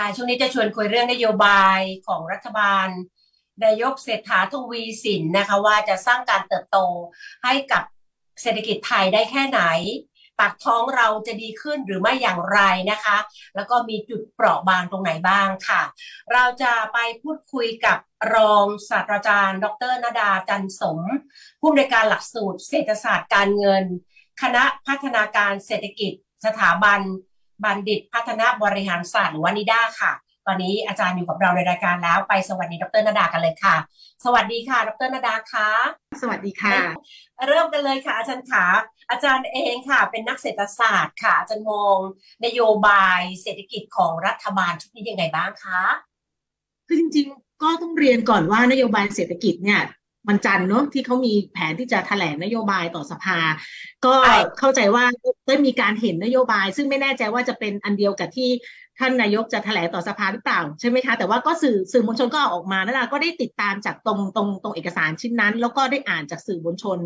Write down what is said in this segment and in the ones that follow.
ค่ะช่วงนี้จะชวนคุยเรื่องนโยบายของรัฐบาลนายกเศรษฐาทวีสินนะคะว่าจะสร้างการเติบโตให้กับเศรษฐกิจไทยได้แค่ไหน ปากท้องเราจะดีขึ้นหรือไม่อย่างไรนะคะ แล้วก็มีจุดเปราะบางตรงไหนบ้างค่ะ เราจะไปพูดคุยกับรองศาสตราจารย์ ดรนดาจันสม ผู้อำนวยการหลักสูตร เศรษฐศาสตร์การเงิน คณะพัฒนาการเศรษฐกิจสถาบัน บัณฑิตพัฒนาบริหารศาสตร์หรือว่านิด้าค่ะ ตอนนี้อาจารย์อยู่กับเราในรายการแล้วไปสวัสดีดรนดากันเลยค่ะ สวัสดีค่ะ ดรนดาคะสวัสดีค่ะ เริ่มกันเลยค่ะ อาจารย์ขาอาจารย์เองค่ะ เป็นนักเศรษฐศาสตร์ค่ะอาจารย์มองนโยบายเศรษฐกิจของรัฐบาลชุดนี้ยังไงบ้างคะคือจริงๆก็ต้องเรียนก่อนว่านโยบายเศรษฐกิจเนี่ย มันจันทร์เนอะที่เขามีแผนที่จะแถลงนโยบายต่อสภา ก็ใช่เข้าใจว่าได้มีการเห็นนโยบาย ซึ่งไม่แน่ใจว่าจะเป็นอันเดียวกับที่ท่านนายกจะแถลงต่อสภาหรือเปล่าใช่ไหมคะ แต่ว่าก็สื่อสื่อมวลชนก็เอาออกมาแล้วล่ะก็ได้ติดตามจากตรงตรงตรงเอกสารชิ้นนั้น แล้วก็ได้อ่านจากสื่อมวลชน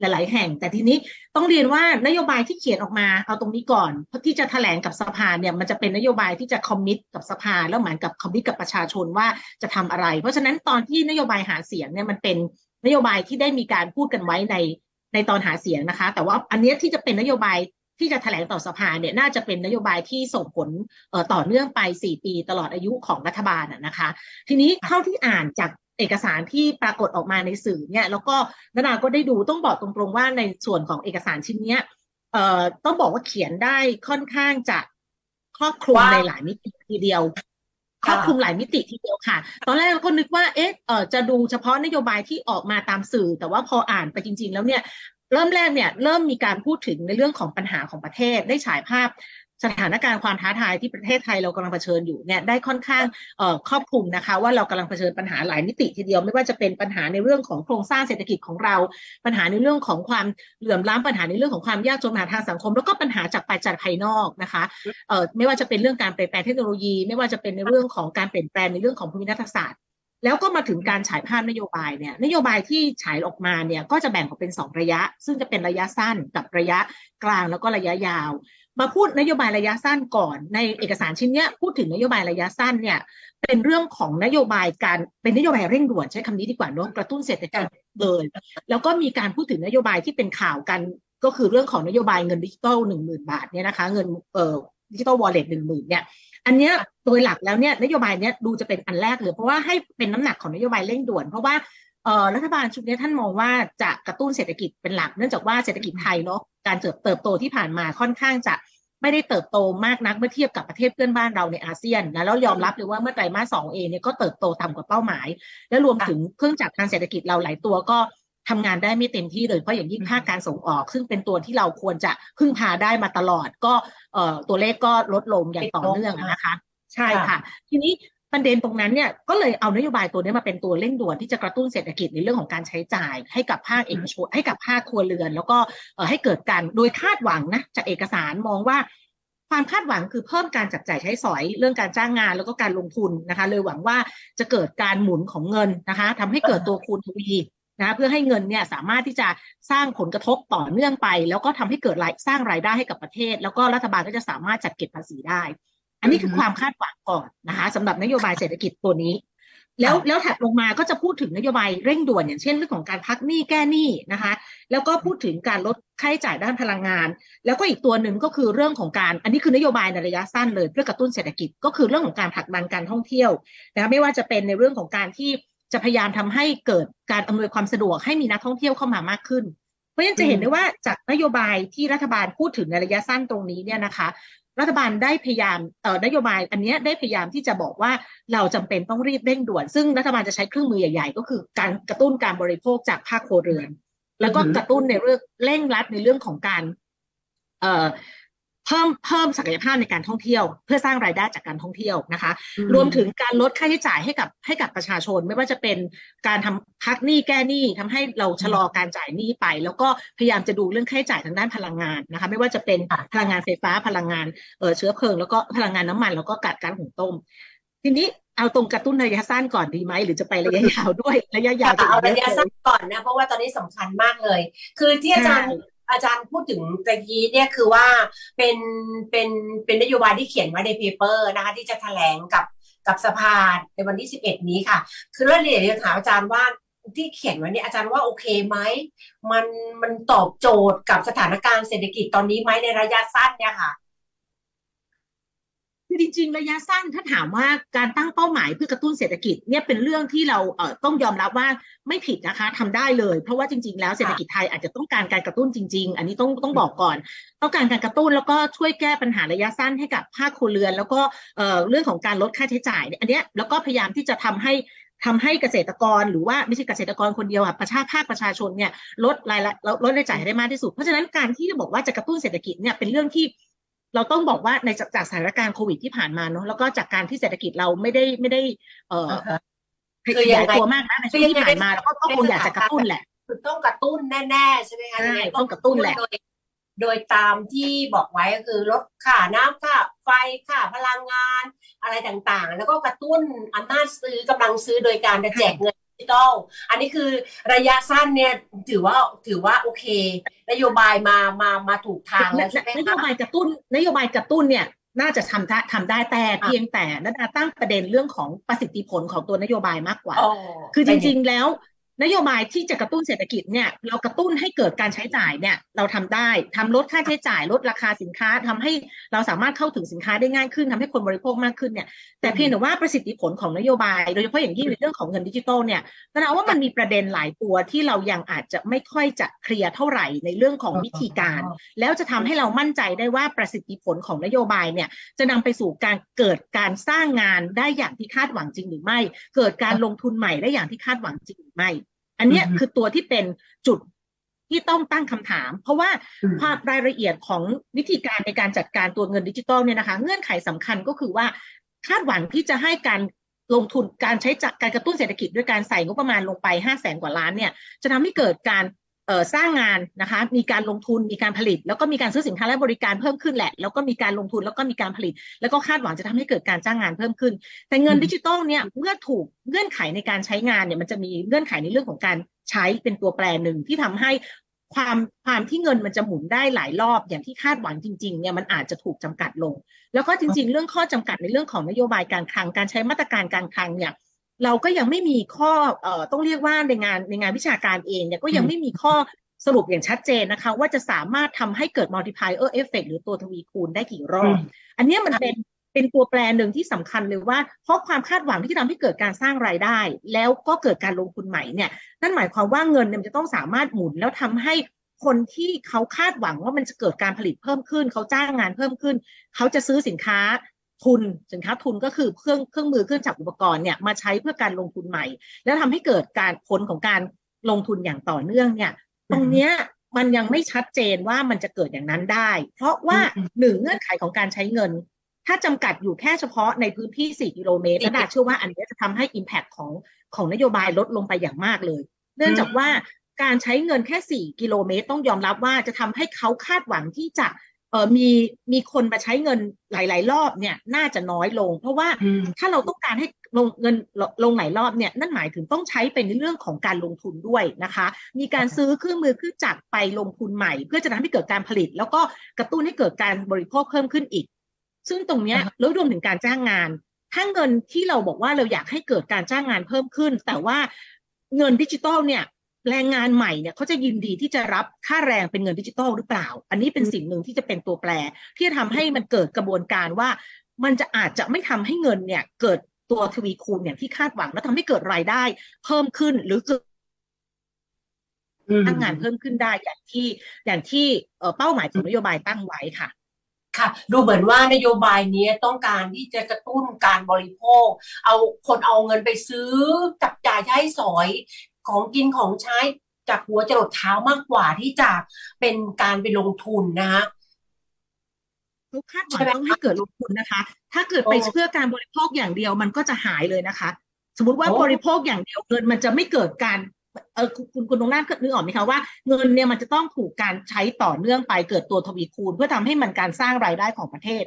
หลาย ๆ แห่ง แต่ทีนี้ต้องเรียนว่านโยบายที่เขียนออกมาเอาตรงนี้ก่อนเพราะที่จะแถลงกับสภาเนี่ยมันจะเป็นนโยบายที่จะคอมมิตกับสภาแล้วเหมือนกับคอมมิตกับประชาชนว่าจะทำอะไร เพราะฉะนั้นตอนที่นโยบายหาเสียงเนี่ยมันเป็น นโยบายที่ได้มีการพูดกันไว้ในในตอนหาเสียงนะคะ แต่ว่าอันเนี้ยที่จะเป็นนโยบายที่จะแถลงต่อสภาเนี่ยน่าจะเป็นนโยบายที่ส่งผลเอ่อต่อเนื่องไป 4 ปีตลอดอายุของรัฐบาลน่ะนะคะ ทีนี้เท่าที่อ่านจากเอกสารที่ปรากฏออกมาในสื่อเนี่ยแล้วก็นานาก็ได้ดูต้องบอกตรงๆว่าในส่วนของเอกสารชิ้นเนี้ยเอ่อต้องบอกว่าเขียนได้ค่อนข้างจะครอบคลุมว่าในหลายมิติทีเดียว ครอบคลุมหลายมิติทีเดียวค่ะ ตอนแรกเราก็นึกว่าเอ๊ะจะดูเฉพาะนโยบายที่ออกมาตามสื่อ แต่ว่าพออ่านไปจริง ๆ แล้วเนี่ยเริ่มแรกเนี่ยเริ่มมีการพูดถึงในเรื่องของปัญหาของประเทศได้ฉายภาพ สถานการณ์ความท้าทายที่ประเทศไทยเรากำลังเผชิญอยู่เนี่ยได้ค่อนข้างครอบคลุมนะคะ ว่าเรากำลังเผชิญปัญหาหลายมิติทีเดียว ไม่ว่าจะเป็นปัญหาในเรื่องของโครงสร้างเศรษฐกิจของเรา ปัญหาในเรื่องของความเหลื่อมล้ำปัญหาในเรื่องของความยากจนปัญหาทางสังคม แล้วก็ปัญหาจากปัจจัยภายนอกนะคะไม่ว่าจะเป็นเรื่องการเปลี่ยนแปลงเทคโนโลยี ไม่ว่าจะเป็นในเรื่องของการเปลี่ยนแปลงในเรื่องของภูมิรัฐศาสตร์แล้วก็มาถึงการฉายภาพนโยบายเนี่ยนโยบายที่ฉายออกมาเนี่ยก็จะแบ่งออกเป็นสองระยะ ซึ่งจะเป็นระยะสั้นกับระยะกลางแล้วก็ระยะยาว มาพูดนโยบายระยะสั้นก่อน ในเอกสารชิ้นเนี้ยพูดถึงนโยบายระยะสั้นเนี่ย เป็นเรื่องของนโยบายการเป็นนโยบายเร่งด่วนใช้คำนี้ดีกว่าเนอะกระตุ้นเศรษฐกิจเลยแล้วก็มีการพูดถึงนโยบายที่เป็นข่าวกัน ก็คือเรื่องของนโยบายเงินดิจิตอลหนึ่งหมื่นบาทเนี่ยนะคะ เงินเอ่อดิจิตอลวอลเล็ตหนึ่งหมื่นเนี่ยอันเนี้ยโดยหลักแล้วเนี่ยนโยบายเนี้ยดูจะเป็นอันแรกเลยเพราะว่าให้เป็นน้ำหนักของนโยบายเร่งด่วน เพราะว่า รัฐบาลชุดนี้ท่านมองว่าจะกระตุ้นเศรษฐกิจเป็นหลัก เนื่องจากว่าเศรษฐกิจไทยเนาะการเติบเติบโตที่ผ่านมาค่อนข้างจะไม่ได้เติบโตมากนักเมื่อเทียบกับประเทศเพื่อนบ้านเราในอาเซียนนะแล้วยอมรับเลยว่าเมื่อไตรมาสสองเองเนี่ยก็เติบโตต่ำกว่าเป้าหมาย และรวมถึงเครื่องจักรทางเศรษฐกิจเราหลายตัวก็ทำงานได้ไม่เต็มที่เลยเพราะอย่างยิ่งภาคการส่งออก ซึ่งเป็นตัวที่เราควรจะพึ่งพาได้มาตลอดก็เอ่อตัวเลขก็ลดลงอย่างต่อเนื่องอะนะคะ ใช่ค่ะ ทีนี้ ประเด็นตรงนั้นเนี่ยก็เลยเอานโยบายตัวนี้มาเป็นตัวเร่งด่วนที่จะกระตุ้นเศรษฐกิจในเรื่องของการใช้จ่าย ให้กับภาคเอกชนให้กับภาคครัวเรือน แล้วก็ให้เกิดการโดยคาดหวังนะจากเอกสารมองว่าความคาดหวังคือเพิ่มการจับจ่ายใช้สอยเรื่องการจ้างงานแล้วก็การลงทุนนะคะ เลยหวังว่าจะเกิดการหมุนของเงินนะคะทำให้เกิดตัวคูณทวีนะเพื่อให้เงินเนี่ยสามารถที่จะสร้างผลกระทบต่อเนื่องไป แล้วก็ทำให้เกิดรายสร้างรายได้ให้กับประเทศ แล้วก็รัฐบาลก็จะสามารถจัดเก็บภาษีได้ อันนี้คือความคาดหวังก่อนนะคะสำหรับนโยบายเศรษฐกิจตัวนี้ แล้วแล้วถัดลงมาก็จะพูดถึงนโยบายเร่งด่วนอย่างเช่นเรื่องของการพักหนี้แก้หนี้นะคะ แล้วก็พูดถึงการลดค่าใช้จ่ายด้านพลังงาน แล้วก็อีกตัวหนึ่งก็คือเรื่องของการ อันนี้คือนโยบายในระยะสั้นเลยเพื่อกระตุ้นเศรษฐกิจก็คือเรื่องของการผลักดันการท่องเที่ยวนะไม่ว่าจะเป็นในเรื่องของการที่จะพยายามทำให้เกิดการอำนวยความสะดวกให้มีนักท่องเที่ยวเข้ามามากขึ้น เพราะฉะนั้นจะเห็นได้ว่าจากนโยบายที่รัฐบาลพูดถึงในระยะสั้นตรงนี้เนี่ยนะคะ รัฐบาลได้พยายามเอ่อนโยบายอันนี้ได้พยายามที่จะบอกว่าเราจำเป็นต้องรีบเร่งด่วน ซึ่งรัฐบาลจะใช้เครื่องมือใหญ่ ๆ ก็คือการกระตุ้นการบริโภคจากภาคครัวเรือน แล้วก็กระตุ้นในเรื่องเร่งรัดในเรื่องของการ เอ่อ เพิ่มเพิ่มศักยภาพในการท่องเที่ยว เพื่อสร้างรายได้จากการท่องเที่ยวนะคะ รวมถึงการลดค่าใช้จ่ายให้กับให้กับประชาชน ไม่ว่าจะเป็นการทำพักหนี้แก้หนี้ทำให้เราชะลอการจ่ายหนี้ไป แล้วก็พยายามจะดูเรื่องค่าใช้จ่ายทางด้านพลังงานนะคะ ไม่ว่าจะเป็นค่ะพลังงานไฟฟ้าพลังงานเออเชื้อเพลิงแล้วก็พลังงานน้ำมัน แล้วก็การการหุงต้ม ทีนี้เอาตรงกระตุ้นระยะสั้นก่อนดีไหมหรือจะไประยะยาวด้วยระยะยาวจะเอาอีกเยระอะยะเลสั้นยก่อนนะเพราะว่าตอนนี้สำคัญมากเลย คือที่อาจารย์ใช่ อาจารย์พูดถึงตะกี้เนี่ยคือว่าเป็นเป็นเป็นนโยบายที่เขียนไว้ในเพเปอร์นะคะที่จะแถลงกับกับสภาในวันที่สิบเอ็ดนี้ค่ะ คือเรื่องนี้เดี๋ยวถามอาจารย์ว่าที่เขียนไว้เนี่ยอาจารย์ว่าโอเคไหมมันมันตอบโจทย์กับสถานการณ์เศรษฐกิจตอนนี้ไหมในระยะสั้นเนี่ยค่ะ คือจริงๆ ระยะสั้นถ้าถามว่าการตั้งเป้าหมายเพื่อกระตุ้นเศรษฐกิจเนี่ยเป็นเรื่องที่เราเอ่อต้องยอมรับว่าไม่ผิดนะคะทำได้เลย เพราะว่าจริง ๆ แล้วเศรษฐกิจไทยอาจจะต้องการการกระตุ้นจริง ๆ อันนี้ต้องต้องบอกก่อน ต้องการการกระตุ้นแล้วก็ช่วยแก้ปัญหาระยะสั้นให้กับภาคครัวเรือน แล้วก็เอ่อเรื่องของการลดค่าใช้จ่ายเนี่ยอันเนี้ยแล้วก็พยายามที่จะทำให้ทำให้เกษตรกรหรือว่าไม่ใช่เกษตรกรคนเดียวอะประชาภาคประชาชนเนี่ยลดรายละลดรายจ่ายได้มากที่สุด เพราะฉะนั้นการที่จะบอกว่าจะกระตุ้นเศรษฐกิจเนี่ยเป็นเรื่องที่ เราต้องบอกว่าในจากจากสถานการณ์โควิดที่ผ่านมาเนาะแล้วก็จากการที่เศรษฐกิจเราไม่ได้ไม่ได้ เอ่อคืขอยังยายไงตัวมากนะในช่วงที่ผ่านมาแล้วก็ก็คงอยากจะกระตุ้นแหละคือต้องกระตุ้นแน่ๆใช่ไหมคะใช่ยังไงต้องกระตุ้นแหละโดยโดยตามที่บอกไว้ก็คือลดค่าน้ำค่าไฟค่าพลังงาน อะไรต่างๆ แล้วก็กระตุ้นอำนาจซื้อกำลังซื้อโดยการจะแจกเงินดิ จิตอลอันนี้คือระยะสั้นเนี่ยถือว่าถือว่าโอเค นโยบายมามามาถูกทางแล้วใช่ไหมนโยคะบายกระตุ้น นโยบายกระตุ้นเนี่ยน่าจะทำได้ทำได้แต่เพียงแต่นัดาตั้งประเด็นเรื่องของประสิทธิผลของตัวนโยบายมากกว่าอ๋อคือจริง ๆ แล้ว นโยบายที่จะกระตุ้นเศรษฐกิจเนี่ยเรากระตุ้นให้เกิดการใช้จ่ายเนี่ยเราทำได้ทำลดค่าใช้จ่ายลดราคาสินค้าทำให้เราสามารถเข้าถึงสินค้าได้ง่ายขึ้นทำให้คนบริโภคมากขึ้นเนี่ยแต่เพียงแต่ว่าประสิทธิผลของนโยบายโดยเฉพาะอย่างยิ่งในเรื่องของเงินดิจิทัลเนี่ยแสดงว่ามันมีประเด็นหลายตัวที่เรายังอาจจะไม่ค่อยจะเคลียร์เท่าไหร่ในเรื่องของวิธีการ แล้วจะทำให้เรามั่นใจได้ว่าประสิทธิผลของนโยบายเนี่ยจะนำไปสู่การเกิดการสร้างงานได้อย่างที่คาดหวังจริงหรือไม่ เกิดการลงทุนใหม่ได้อย่างที่คาดหวังจริงหรือไม่ อันเนี้ยอือฮึคือตัวที่เป็นจุดที่ต้องตั้งคำถาม เพราะว่าอืมความรายละเอียดของวิธีการในการจัดการตัวเงินดิจิตอลเนี่ยนะคะ เงื่อนไขสำคัญก็คือว่าคาดหวังที่จะให้การลงทุนการใช้จากการกระตุ้นเศรษฐกิจด้วยการใส่งบประมาณลงไปห้าแสนกว่าล้านเนี่ย จะทำให้เกิดการเอ่อ สร้างงานนะคะ มีการลงทุนมีการผลิต แล้วก็มีการซื้อสินค้าและบริการเพิ่มขึ้นแหละ แล้วก็มีการลงทุนแล้วก็มีการผลิต แล้วก็คาดหวังจะทำให้เกิดการจ้างงานเพิ่มขึ้น แต่เงินอืมดิจิตอลเนี่ยเมื่อถูกเงื่อนไขในการใช้งานเนี่ยมันจะมีเงื่อนไขในเรื่องของการใช้เป็นตัวแปรหนึ่งที่ทำให้ความความที่เงินมันจะหมุนได้หลายรอบอย่างที่คาดหวังจริงๆเนี่ยมันอาจจะถูกจำกัดลง แล้วก็จริง ๆ เรื่องข้อจำกัดในเรื่องของนโยบายการคลังการใช้มาตรการการคลังเนี่ย เราก็ยังไม่มีข้อเอ่อต้องเรียกว่าในงานในงานวิชาการเองเนี่ยก็ยังไม่มีข้อสรุปอย่างชัดเจนนะคะ ว่าจะสามารถทำให้เกิด multiplier effect หรือตัวทวีคูณได้กี่รอบ อันเนี้ยมันเป็นเป็นตัวแปรหนึ่งที่สำคัญเลยว่า เพราะความคาดหวังที่ทำให้เกิดการสร้างรายได้ แล้วก็เกิดการลงทุนใหม่เนี่ย นั่นหมายความว่าเงินเนี่ยมันจะต้องสามารถหมุนแล้วทำให้คนที่เขาคาดหวังว่ามันจะเกิดการผลิตเพิ่มขึ้น เขาจ้างงานเพิ่มขึ้น เขาจะซื้อสินค้า ทุนสินค้าทุนก็คือเครื่องเครื่องมือเครื่องจักรอุปกรณ์เนี่ยมาใช้เพื่อการลงทุนใหม่ แล้วทำให้เกิดการผลของการลงทุนอย่างต่อเนื่องเนี่ย ตรงเนี้ยมันยังไม่ชัดเจนว่ามันจะเกิดอย่างนั้นได้ เพราะว่าอืมหนึ่งเงื่อนไขของการใช้เงิน ถ้าจำกัดอยู่แค่เฉพาะในพื้นที่ 4 กิโลเมตรสี่และดาเชื่อว่าอันเนี้ยจะทำให้ Impact ของของนโยบายลดลงไปอย่างมากเลย เนื่องจากว่าการใช้เงินแค่ 4 กิโลเมตร ต้องยอมรับว่าจะทำให้เขาคาดหวังที่จะ เออมีมีคนมาใช้เงินหลาย ๆ รอบเนี่ย น่าจะน้อยลง เพราะว่าอืมถ้าเราต้องการให้ลงเงินลงหลายรอบเนี่ยนั่นหมายถึงต้องใช้เป็นในเรื่องของการลงทุนด้วยนะคะ มีการซื้อเครื่องมือเครื่องจักรไปลงทุนใหม่ เพื่อจะทำให้เกิดการผลิต แล้วก็กระตุ้นให้เกิดการบริโภคเพิ่มขึ้นอีก ซึ่งตรงเนี้ยอ่าฮะแล้วรวมถึงการจ้างงาน ถ้าเงินที่เราบอกว่าเราอยากให้เกิดการจ้างงานเพิ่มขึ้น แต่ว่าเงินดิจิตอลเนี่ย แรงงานใหม่เนี่ยเขาจะยินดีที่จะรับค่าแรงเป็นเงินดิจิตอลหรือเปล่า อันนี้เป็นสิ่งหนึ่งที่จะเป็นตัวแปร ที่จะทำให้มันเกิดกระบวนการว่า มันจะอาจจะไม่ทำให้เงินเนี่ยเกิดตัวทวีคูณอย่างที่คาดหวัง และทำให้เกิดรายได้ เพิ่มขึ้นหรือเกิดอืมจ้างงานเพิ่มขึ้นได้อย่างที่อย่างที่เอ่อเป้าหมายของนโยบายตั้งไว้ค่ะค่ะดูเหมือนว่านโยบายนี้ต้องการที่จะกระตุ้นการบริโภค เอาคนเอาเงินไปซื้อจับจ่ายใช้สอย ของกินของใช้จากหัวจรดเท้ามากกว่าที่จะเป็นการไปลงทุนนะคะเขาคาดหวังใช่ไหมต้องให้เกิดลงทุนนะคะ ถ้าเกิดไปโอ้เพื่อการบริโภคอย่างเดียวมันก็จะหายเลยนะคะ สมมติว่าโอ้บริโภคอย่างเดียวเงินมันจะไม่เกิดการเออคุณคุณคุณตรงนั้นนึกออกไหมคะว่าเงินเนี่ยมันจะต้องถูกการใช้ต่อเนื่องไปเกิดตัวทวีคูณ เพื่อทำให้มันการสร้างรายได้ของประเทศ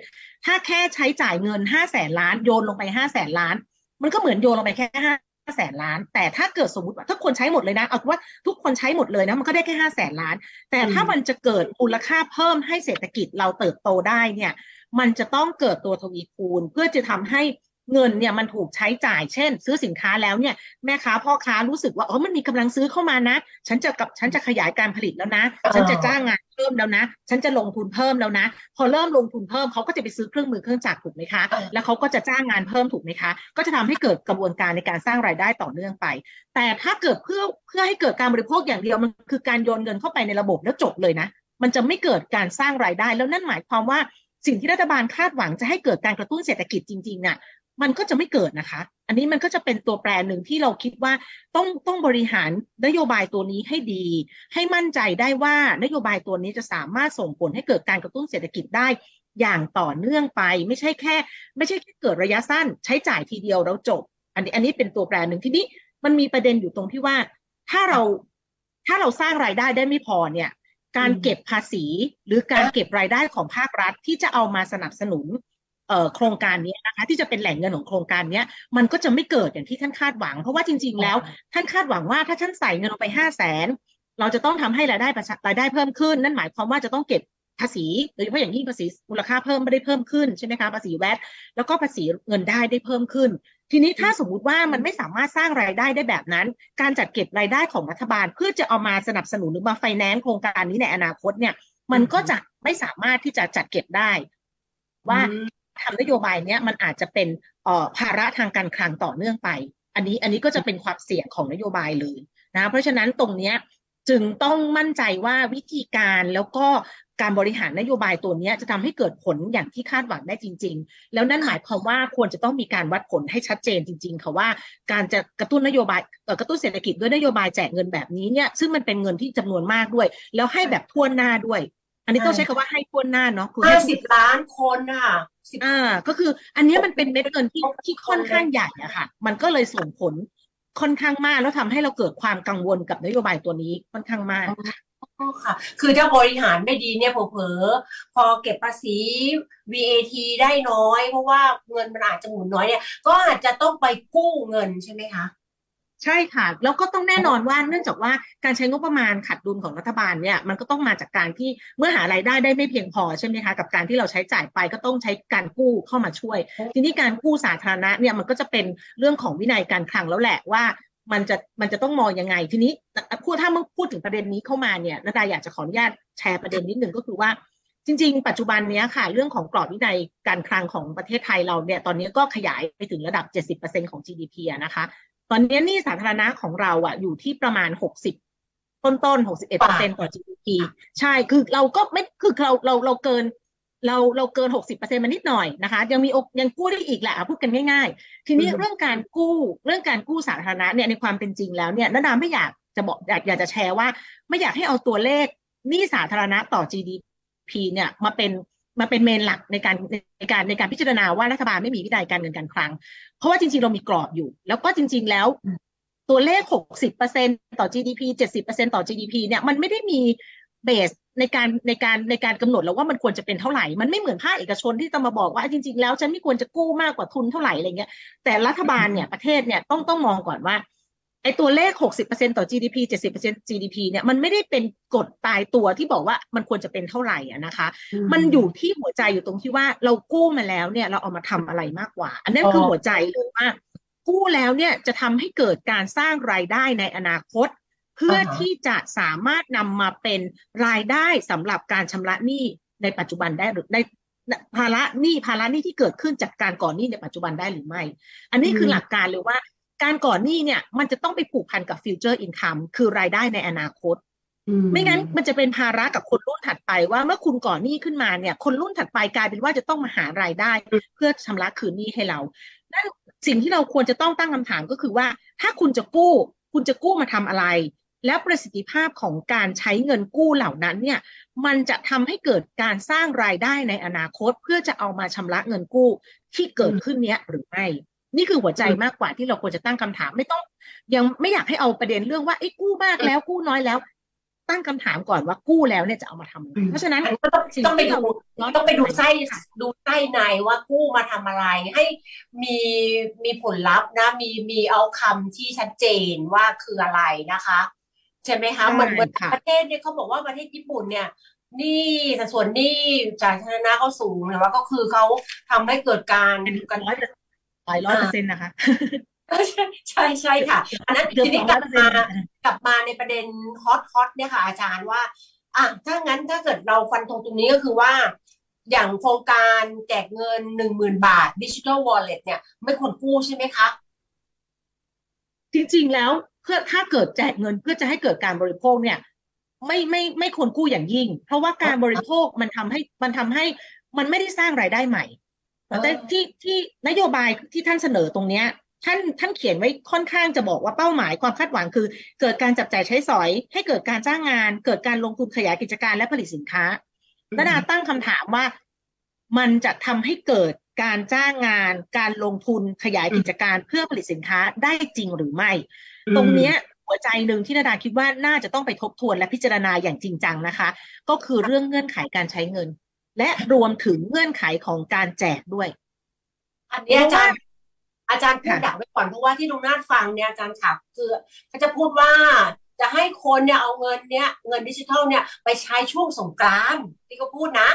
ถ้าแค่ใช้จ่ายเงินห้าแสนล้านโยนลงไปห้าแสนล้าน มันก็เหมือนโยนลงไปแค่ห้า แสนล้าน แต่ถ้าเกิดสมมติว่าถ้าคนใช้หมดเลยนะเอาว่าทุกคนใช้หมดเลยนะมันก็ได้แค่ห้าแสนล้าน แต่ถ้าอืมมันจะเกิดมูลค่าเพิ่มให้เศรษฐกิจเราเติบโตได้เนี่ย มันจะต้องเกิดตัวทวีคูณเพื่อจะทำให้ เงินเนี่ยมันถูกใช้จ่ายเช่น ซื้อสินค้าแล้วเนี่ยแม่ค้าพ่อค้ารู้สึกว่าอ๋อมันมีกำลังซื้อเข้ามานะ ฉันจะกับฉันจะขยายการผลิตแล้วนะ ฉันจะจ้างงานเพิ่มแล้วนะ ฉันจะลงทุนเพิ่มแล้วนะ พอเริ่มลงทุนเพิ่มเขาก็จะไปซื้อเครื่องมือเครื่องจักรถูกไหมคะอ่าแล้วเขาก็จะจ้างงานเพิ่มถูกไหมคะ ก็จะทำให้เกิดกระบวนการในการสร้างรายได้ต่อเนื่องไป แต่ถ้าเกิดเพื่อเพื่อให้เกิดการบริโภคอย่างเดียวมันคือการโยนเงินเข้าไปในระบบแล้วจบเลยนะ มันจะไม่เกิดการสร้างรายได้แล้วนั่นหมายความว่าสิ่งที่รัฐบาลคาดหวังจะให้เกิดการกระตุ้นเศรษฐกิจจริงๆน่ะ มันก็จะไม่เกิดนะคะ อันนี้มันก็จะเป็นตัวแปรหนึ่งที่เราคิดว่าต้องต้องบริหารนโยบายตัวนี้ให้ดี ให้มั่นใจได้ว่านโยบายตัวนี้จะสามารถส่งผลให้เกิดการกระตุ้นเศรษฐกิจได้อย่างต่อเนื่องไป ไม่ใช่แค่ ไม่ใช่แค่เกิดระยะสั้น ใช้จ่ายทีเดียวแล้วจบ อันนี้อันนี้เป็นตัวแปรหนึ่งที่นี้มันมีประเด็นอยู่ตรงที่ว่า ถ้าเราถ้าเราสร้างรายได้ได้ไม่พอเนี่ย การเก็บภาษีหรือการเก็บรายได้ของภาครัฐที่จะเอามาสนับสนุน โครงการนี้นะคะที่จะเป็นแหล่งเงินของโครงการเนี้ยมันก็จะไม่เกิดอย่างที่ท่านคาดหวัง เพราะว่าจริง ๆ แล้ว ท่านคาดหวังว่าถ้าท่านใส่เงินลงไปห้าแสนเราจะต้องทำให้รายได้ประชารายได้เพิ่มขึ้น นั่นหมายความว่าจะต้องเก็บภาษีโดยเฉพาะอย่างยิ่งภาษีมูลค่าเพิ่มไม่ได้เพิ่มขึ้นใช่ไหมคะภาษีแวดแล้วก็ภาษีเงินได้ได้เพิ่มขึ้น ทีนี้ถ้าสมมุติว่ามันไม่สามารถสร้างรายได้ได้แบบนั้น การจัดเก็บรายได้ของรัฐบาล เพื่อจะเอามาสนับสนุนหรือมาไฟแนนซ์โครงการนี้ในอนาคตเนี่ย มันก็จะไม่สามารถที่จะจัดเก็บได้ ว่าอืม ทำนโยบายเนี้ยมันอาจจะเป็นภาระทางการคลังต่อเนื่องไป อันนี้อันนี้ก็จะเป็นความเสี่ยงของนโยบายเลยนะเพราะฉะนั้นตรงเนี้ยจึงต้องมั่นใจว่าวิธีการแล้วก็การบริหารนโยบายตัวเนี้ยจะทำให้เกิดผลอย่างที่คาดหวังได้จริง ๆ แล้วนั่นหมายความว่าควรจะต้องมีการวัดผลให้ชัดเจนจริง ๆ ค่ะว่าการจะกระตุ้นนโยบายกระตุ้นเศรษฐกิจด้วยนโยบายแจกเงินแบบนี้เนี่ยซึ่งมันเป็นเงินที่จำนวนมากด้วย แล้วให้แบบทั่วหน้าด้วย อันนี้ต้องใช้คำว่าให้ทั่วหน้าเนาะห้าสิบล้านคนน่ะ อ่า ก็คือ อันนี้มันเป็นเม็ดเงินที่ที่ค่อนข้างใหญ่อะค่ะ มันก็เลยส่งผลค่อนข้างมากแล้วทำให้เราเกิดความกังวลกับนโยบายตัวนี้ค่อนข้างมากอ๋อค่ะ คือถ้าบริหารไม่ดีเนี่ยเผลอพอเก็บภาษี VAT ได้น้อย เพราะว่าเงินมันอาจจะหมุนน้อยเนี่ย ก็อาจจะต้องไปกู้เงินใช่ไหมคะ ใช่ค่ะ แล้วก็ต้องแน่นอนว่าเนื่องจากว่าการใช้งบประมาณขาดดุลของรัฐบาลเนี่ยมันก็ต้องมาจากการที่เมื่อหารายได้ได้ไม่เพียงพอใช่ไหมคะกับการที่เราใช้จ่ายไปก็ต้องใช้การกู้เข้ามาช่วย ทีนี้การกู้สาธารณะเนี่ยมันก็จะเป็นเรื่องของวินัยการคลังแล้วแหละว่ามันจะมันจะต้องมองยังไงทีนี้พูดถ้าเมื่อพูดถึงประเด็นนี้เข้ามาเนี่ยนาดาอยากจะขออนุญาตแชร์ประเด็นนิดหนึ่งก็คือว่าจริง ๆ ปัจจุบันนี้ค่ะ เรื่องของกรอบวินัยการคลังของประเทศไทยเราเนี่ย ตอนนี้ก็ขยายไปถึงระดับ 70%ของ GDP นะคะ ตอนนี้หนี่สาธารณะของเราอะอยู่ที่ประมาณ60ต้นต้นๆ61%ต่อ GDP ใช่คือเราก็ไม่คือเราเราเราเกิน เราเราเกิน60%มานิดหน่อยนะคะ ยังมีโอกยังกู้ได้อีกแหละอะพูดกันง่าย ๆ ทีนี้อืมเรื่องการกู้เรื่องการกู้สาธารณะเนี่ยในความเป็นจริงแล้วเนี่ยนาดาไม่อยากจะบอกอยากอยากจะแชร์ว่า ไม่อยากให้เอาตัวเลขหนี้สาธารณะต่อ GDP เนี่ยมาเป็น มาเป็นเมนหลักในการในการในการพิจารณาว่ารัฐบาลไม่มีวินัยการเงินการคลัง เพราะว่าจริงๆ เรามีกรอบอยู่ แล้วก็จริง ๆ แล้วตัวเลข 60%ต่อ GDP 70%ต่อ GDP เนี่ยมันไม่ได้มีเบสในการในการในการกำหนดแล้วว่ามันควรจะเป็นเท่าไหร่ มันไม่เหมือนภาคเอกชนที่จะมาบอกว่าจริง ๆ แล้วฉันไม่ควรจะกู้มากกว่าทุนเท่าไหร่อะไรเงี้ย แต่รัฐบาลเนี่ยประเทศเนี่ยต้องต้องมองก่อนว่า ไอ้ตัวเลข 60%ต่อ GDP 70% GDP เนี่ยมันไม่ได้เป็นกฎตายตัวที่บอกว่ามันควรจะเป็นเท่าไหร่อะนะคะ มันอยู่ที่หัวใจอยู่ตรงที่ว่าเรากู้มาแล้วเนี่ยเราเอามาทำอะไรมากกว่า อันนั้นคืออ๋อหัวใจเลยว่า กู้แล้วเนี่ยจะทำให้เกิดการสร้างรายได้ในอนาคต เพื่ออาฮะที่จะสามารถนำมาเป็นรายได้สำหรับการชำระหนี้ในปัจจุบันได้หรือในภาระหนี้ภาระหนี้ที่เกิดขึ้นจากการก่อนหนี้ในปัจจุบันได้หรือไม่ อันนี้คือหลักการเลยว่า การก่อนหนี้เนี่ย มันจะต้องไปผูกพันกับฟิวเจอร์อินคัมคือรายได้ในอนาคตอืมไม่งั้นมันจะเป็นภาระกับคนรุ่นถัดไปว่าเมื่อคุณก่อนหนี้ขึ้นมาเนี่ย คนรุ่นถัดไปกลายเป็นว่าจะต้องมาหารายได้ เพื่อชำระคืนหนี้ให้เรานั่นสิ่งที่เราควรจะต้องตั้งคำถามก็คือว่า ถ้าคุณจะกู้ คุณจะกู้มาทำอะไร แล้วประสิทธิภาพของการใช้เงินกู้เหล่านั้นเนี่ย มันจะทำให้เกิดการสร้างรายได้ในอนาคต เพื่อจะเอามาชำระเงินกู้ที่เกิดขึ้นเนี้ยหรือไม่ นี่คือหัวใจมากกว่าที่เราควรจะตั้งคำถามไม่ต้อง ยังไม่อยากให้เอาประเด็นเรื่องว่าไอ้ยกู้มากแล้วกู้น้อยแล้ว ตั้งคำถามก่อนว่ากู้แล้วเนี่ยจะเอามาทำอะไรอืมเพราะฉะนั้นอันนี้ก็ต้องสิ่งต้องไปที่ดูเราต้องไปดูไส้ค่ะดูไส้ในว่ากู้มาทำอะไร ให้มีมีผลลัพธ์นะ มีมีเอาคำที่ชัดเจนว่าคืออะไรนะคะใช่ไหมคะใช่เหมือนเหมือนค่ะประเทศเนี่ยเขาบอกว่าประเทศญี่ปุ่นเนี่ยหนี่สัดส่วนหนี้จ่ายชนะเขาสูงแต่ว่าก็คือเขาทำให้เกิดการเป็นกันร้อย หลายร้อยเปอร์เซ็นต์นะคะ ใช่ใช่ค่ะ อันนั้นเกือบทีสนี้องกร้อลัยบเปอร์เซ็นมาต์กลับมาในประเด็นฮอตฮอตเนี่ยค่ะ อาจารย์ว่า อะถ้างั้นถ้าเกิดเราฟันธงตรงนี้ก็คือว่า อย่างโครงการแจกเงินหนึ่งหมื่นบาทดิจิทัลวอลเล็ตเนี่ย ไม่ควรกู้ใช่ไหมคะจริงๆแล้วเพื่อถ้าเกิดแจกเงินเพื่อจะให้เกิดการบริโภคเนี่ย ไม่ไม่ไม่ควรกู้อย่างยิ่ง เพราะว่าการบริโภคมันทำให้มันทำให้มันไม่ได้สร้างรายได้ใหม่อ่า แต่ที่ที่นโยบายที่ท่านเสนอตรงเนี้ยท่านท่านเขียนไว้ค่อนข้างจะบอกว่าเป้าหมายความคาดหวังคือ เกิดการจับจ่ายใช้สอย ให้เกิดการจ้างงาน เกิดการลงทุนขยายกิจการและผลิตสินค้านาดาตั้งคำถามว่า มันจะทำให้เกิดการจ้างงาน การลงทุนขยายกิจการเพื่อผลิตสินค้าได้จริงหรือไม่ ตรงเนี้ยหัวใจหนึ่งที่นาดาคิดว่าน่าจะต้องไปทบทวนและพิจารณาอย่างจริงจังนะคะ ก็คือเรื่องเงื่อนไขการใช้เงิน และรวมถึงเงื่อนไขของการแจกด้วย อันนี้อาจารย์อาจารย์พูดค่ะดักไว้ก่อนเพราะว่าที่ลุงนาฏฟังเนี่ยอาจารย์ค่ะคือเขาจะพูดว่าจะให้คนเนี่ยเอาเงินเนี่ยเงินดิจิทัลเนี่ยไปใช้ช่วงสงกรานต์ที่เขาพูดนะ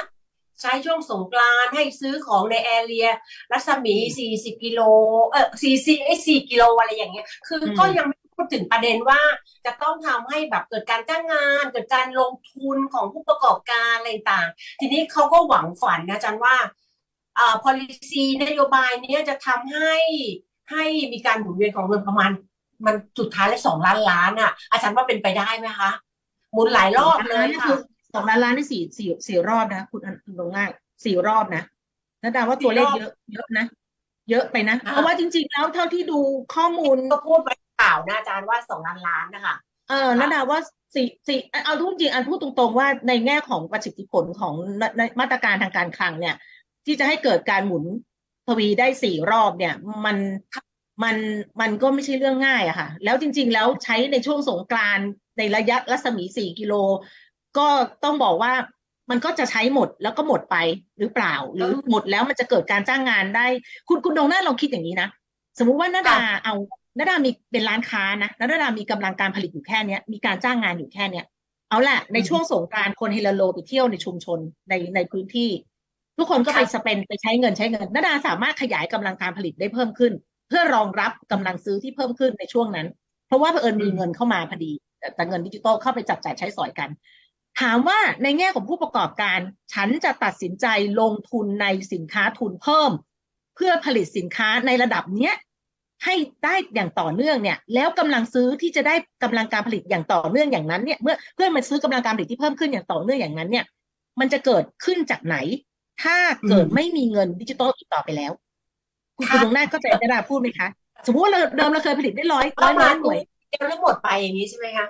ใช้ช่วงสงกรานต์ให้ซื้อของในแอเรีย รัศมี 40 กิโลเออ4 4 4กิโลอะไรอย่างเงี้ย คืออมก็ยังไม่พู ดถึงประเด็นว่าจะต้องทำให้แบบเกิดการจ้างงาน เกิดการลงทุนของผู้ประกอบการอะไรต่างๆทีนี้เขาก็หวังฝันนะอาจารย์ว่าอ่า policy นโยบายเนี้ยจะทำให้ให้มีการหมุนเวียนของเงินประมาณ มันสุดท้ายแล้วสองล้านล้านอะ อาจารย์ว่าเป็นไปได้ไหมคะหมุนหลายรอบเลยนี่ค่ะคือสองล้านล้านนี่สี่สี่สี่รอบนะคุณคุณลงง่ายสี่รอบนะนาดาว่าตัวเลขสี่รอบเยอะเยอะนะ เยอะไปนะอ่าเพราะว่าจริง ๆ แล้วเท่าที่ดูข้อมูลก็พูดไป เปล่านะอาจารย์ว่าสองล้านล้านนะคะเออนาดาว่าสี่สี่เอาทุกจริงอันพูดตรงๆว่าในแง่ของประสิทธิผลของในในมาตรการทางการคลังเนี่ย ที่จะให้เกิดการหมุนทวีได้สี่รอบเนี่ย มันมันมันก็ไม่ใช่เรื่องง่ายอะค่ะ แล้วจริง ๆ แล้วใช้ในช่วงสงกรานต์ในระยะรัศมีสี่กิโล ก็ต้องบอกว่ามันก็จะใช้หมดแล้วก็หมดไปหรือเปล่า หรือหมดแล้วมันจะเกิดการจ้างงานได้ คุณคุณดงหน้าลองคิดอย่างนี้นะ สมมุติว่านาดาเอา นาดามีเป็นร้านค้านะแล้วนาดามีกำลังการผลิตอยู่แค่เนี้ยมีการจ้างงานอยู่แค่เนี้ยเอาแหละในช่วงสงกรานต์คนเฮลโลไปเที่ยวในชุมชนในในพื้นที่ ทุกคนก็ไปสเปนไปใช้เงินใช้เงินนาดาสามารถขยายกำลังการผลิตได้เพิ่มขึ้น เพื่อรองรับกำลังซื้อที่เพิ่มขึ้นในช่วงนั้น เพราะว่าเผอิญมีเงินเข้ามาพอดีแต่แต่เงินดิจิตอลเข้าไปจับจ่ายใช้สอยกัน ถามว่าในแง่ของผู้ประกอบการ ฉันจะตัดสินใจลงทุนในสินค้าทุนเพิ่ม เพื่อผลิตสินค้าในระดับเนี้ย ให้ได้อย่างต่อเนื่องเนี่ยแล้วกำลังซื้อที่จะได้กำลังการผลิตอย่างต่อเนื่องอย่างนั้นเนี่ยเมื่อเพื่อมาซื้อกำลังการผลิตที่เพิ่มขึ้นอย่างต่อเนื่องอย่างนั้นเนี่ย มันจะเกิดขึ้นจากไหน ถ้าเกิดอืมไม่มีเงินดิจิตอลอีกต่อไปแล้ว คุณค่ะคุณดวงหน้าเข้าใจนาดาพูดไหมคะ สมมติว่าเราเดิมเราเคยผลิตได้ร้อยร้ปอยระล้ามาณนหน่วยเดียวแล้วหมดไปอย่างนี้ใช่ไหมคะ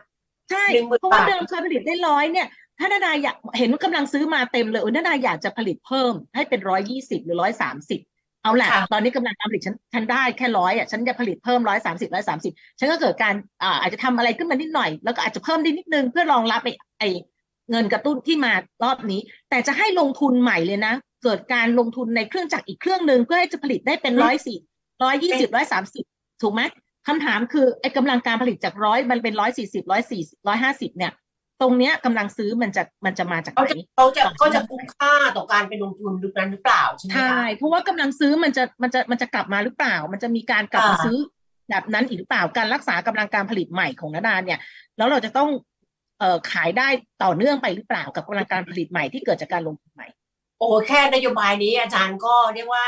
ใช่หนึ่งหมื่นเพราะว่าบาทเดิมเคยผลิตได้ร้อยเนี่ยถ้านาดาอยากเห็นว่ากำลังซื้อมาเต็มเลยโอ้ยนาดาอยากจะผลิตเพิ่มให้เป็นร้อยยี่สิบหรือร้อยสามสิบ เอาแหละค่ะตอนนี้กำลังการผลิตฉันฉันได้แค่ร้อยอะฉันจะผลิตเพิ่มร้อยสามสิบร้อยสามสิบฉันก็เกิดการอ่าอาจจะทำอะไรขึ้นมานิดหน่อย แล้วก็อาจจะเพิ่มได้นิดนึงเพื่อรองรับไอ้ไอ้เงินกระตุ้นที่มารอบนี้ แต่จะให้ลงทุนใหม่เลยนะ เกิดการลงทุนในเครื่องจักรอีกเครื่องหนึ่งเพื่อให้จะผลิตได้เป็นร้อยสี่ร้อยยี่สิบร้อยสามสิบถูกไหมคำถามคือไอ้กำลังการผลิตจากร้อยมันเป็นร้อยสี่สิบร้อยสี่ร้อยห้าสิบเนี่ย ตรงเนี้ยกำลังซื้อมันจะมันจะมาจากเขาไหนจะเขาจะเขาจะคุ้มค่าต่อการไปลงทุนดูนั้นหรือเปล่าใช่ไหมใช่คะเพราะว่ากำลังซื้อมันจะมันจะมันจะกลับมาหรือเปล่า มันจะมีการกลับมาอ่าซื้อแบบนั้นอีกหรือเปล่าการรักษากำลังการผลิตใหม่ของนาดาเนี่ย แล้วเราจะต้องเอ่อขายได้ต่อเนื่องไปหรือเปล่ากับกำลังการผลิตใหม่ที่เกิดจากการลงทุนใหม่ โอ้แค่นโยบายนี้อาจารย์ก็เรียกว่า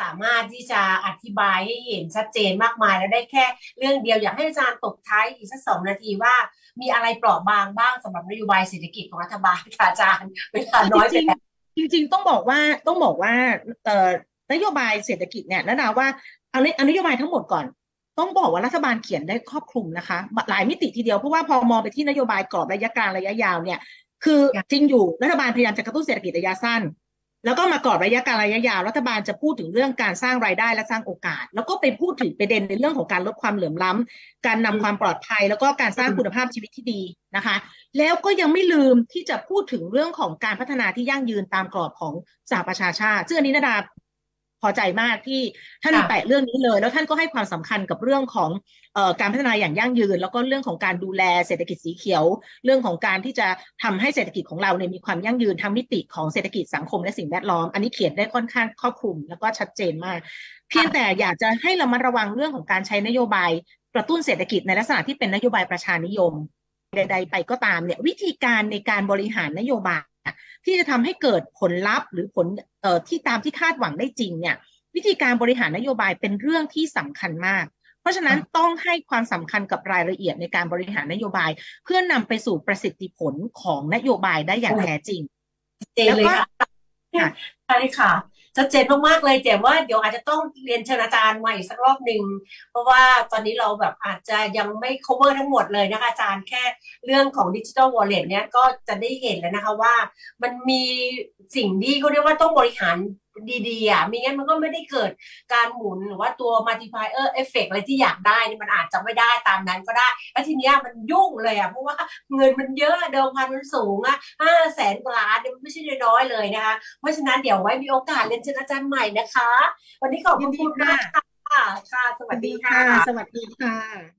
สามารถที่จะอธิบายให้เห็นชัดเจนมากมายแล้วได้แค่เรื่องเดียวอยากให้อาจารย์ตบท้ายอีกสักสองนาทีว่า มีอะไรเปราะบางบ้างสำหรับนโยบายเศรษฐกิจของรัฐบาลค่ะอาจารย์เวลาน้อยไปแล้วจริงๆจริงต้องบอกว่าต้องบอกว่าเอ่อนโยบายเศรษฐกิจเนี่ยนาดาว่าเอาเอานโยบายทั้งหมดก่อน ต้องบอกว่ารัฐบาลเขียนได้ครอบคลุมนะคะ หลายมิติทีเดียวเพราะว่าพอมองไปที่นโยบายกรอบระยะกลางระยะยาวเนี่ยคือจริงอยู่รัฐบาลพยายามจะกระตุ้นเศรษฐกิจระยะสั้น แล้วก็มากรอบระยะการระยะยาวรัฐบาลจะพูดถึงเรื่องการสร้างรายได้และสร้างโอกาส แล้วก็ไปพูดถึงประเด็นในเรื่องของการลดความเหลื่อมล้ำการนำความปลอดภัย แล้วก็การสร้างคุณภาพชีวิตที่ดีนะคะ แล้วก็ยังไม่ลืมที่จะพูดถึงเรื่องของการพัฒนาที่ยั่งยืนตามกรอบของสหประชาชาติซึ่งอันนี้นาดา พอใจมากที่ท่านค่ะแตะเรื่องนี้เลย แล้วท่านก็ให้ความสำคัญกับเรื่องของเอ่อการพัฒนาอย่างยั่งยืน แล้วก็เรื่องของการดูแลเศรษฐกิจสีเขียว เรื่องของการที่จะทำให้เศรษฐกิจของเราเนี่ยมีความยั่งยืนทั้งมิติของเศรษฐกิจสังคมและสิ่งแวดล้อม อันนี้เขียนได้ค่อนข้างครอบคลุม แล้วก็ชัดเจนมาก เพียงแต่อยากจะให้เรามาระวังเรื่องของการใช้นโยบายกระตุ้นเศรษฐกิจในลักษณะที่เป็นนโยบายประชานิยม ใด ๆ ไปก็ตามเนี่ยวิธีการในการบริหารนโยบาย ที่จะทำให้เกิดผลลัพธ์ หรือผลเอ่อที่ตามที่คาดหวังได้จริงเนี่ยวิธีการบริหารนโยบายเป็นเรื่องที่สำคัญมาก เพราะฉะนั้นต้องให้ความสำคัญกับรายละเอียดในการบริหารนโยบาย เพื่อนำไปสู่ประสิทธิผลของนโยบายได้อย่างแท้จริงเจนเลยค่ะค่ะใช่ค่ะ ชัดเจนมากๆเลยแต่ว่าเดี๋ยวอาจจะต้องเรียนเชิญอาจารย์มาอีกสักรอบหนึ่งเพราะว่าตอนนี้เราแบบอาจจะยังไม่ cover ทั้งหมดเลยนะคะอาจารย์แค่เรื่องของดิจิทัลวอลเล็ตเนี้ยก็จะได้เห็นแล้วนะคะว่า มันมีสิ่งที่เขาเรียกว่าต้องบริหาร ดีๆอะม่งั้นมันก็ไม่ได้เกิดการหมุนหรือว่าตัว multiplier effect อะไรที่อยากได้นี่มันอาจจะไม่ได้ตามนั้นก็ได้ แล้วทีเนี้ยมันยุ่งเลยอะเพราะว่าเงินมันเยอะเดิมพันมันสูงอะห้าแสนกว่าล้านเนี่ยมันไม่ใช่น้อยเลยนะคะ เพราะฉะนั้นเดี๋ยวไว้มีโอกาสเรียนเชิญอาจารย์ใหม่นะคะ วันนี้ขอบคุณมากค่ะค่ะ สวัสดีค่ะ สวัสดีค่ะ